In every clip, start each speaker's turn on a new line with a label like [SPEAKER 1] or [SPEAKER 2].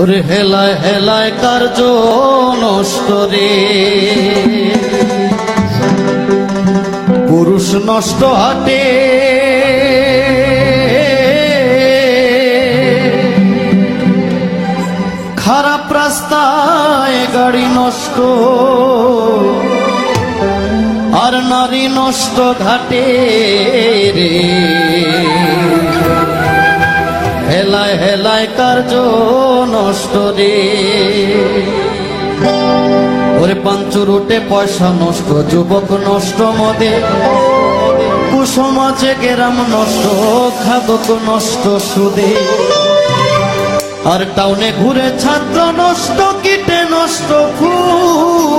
[SPEAKER 1] ওরে হেলায় হেলায় কার্য নষ্ট রে পুরুষ নষ্ট হাটে। খারাপ রাস্তায় গাড়ি নষ্ট। আর নারী নষ্ট ঘাটে রে। হেলায় হেলায় কার্য নষ্ট রে। ওরে পাঞ্চুর উঠে পয়সা নষ্ট, যুবক নষ্ট মদে। কুসমাজে গেরাম নষ্ট, খাদক নষ্ট সুদে। আর টাউনে ঘুরে ছাত্র নষ্ট, কিটে নষ্ট ফুল।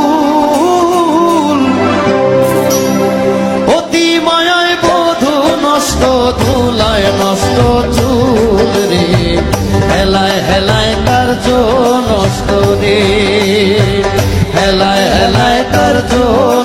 [SPEAKER 1] অতি মায়ায় বধু নষ্ট, ধুলায় নষ্ট হেলায় হেলায় তার নষ্ট রে হেলায় হেলায় তার নষ্ট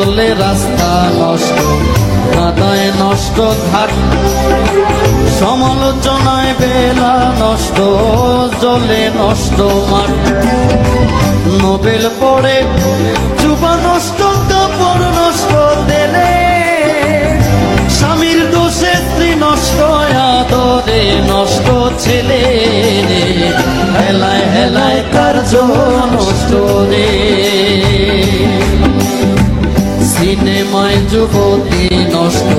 [SPEAKER 1] বদলে রাস্তা নষ্ট কাদায় নষ্ট ঘাট। সমালোচনায় বেলা নষ্ট, জলে নষ্ট মাঠ। নোবেল পড়ে চুবা নষ্ট, কাপড় নষ্ট দেলে স্বামীর দোষে স্ত্রী নষ্ট, আদরে নষ্ট ছেলে হেলায় হেলায় কার্য নষ্ট রে। সিনেমায় যুবতী নষ্ট,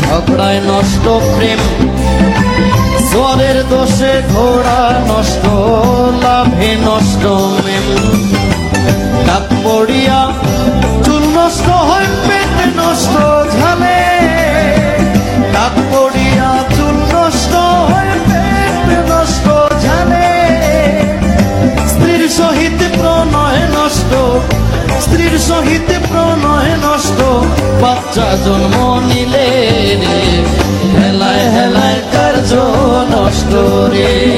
[SPEAKER 1] ঝগড়ায় নষ্ট, প্রেম। জ্বরের দোষে ঘোড়া নষ্ট, লাভে নষ্ট, মেম। ডাক পড়িয়া চুল নষ্ট হয়, পেট নষ্ট, ঝালে। ডাক পড়িয়া চুল নষ্ট হয়, পেট নষ্ট, ঝালে। স্ত্রীর সহিত প্রণয় নষ্ট স্ত্রীর সহিত প্রণয় নষ্ট। বাচ্চা জন্ম নিলে রে হেলায় হেলায় কার্য নষ্ট রে।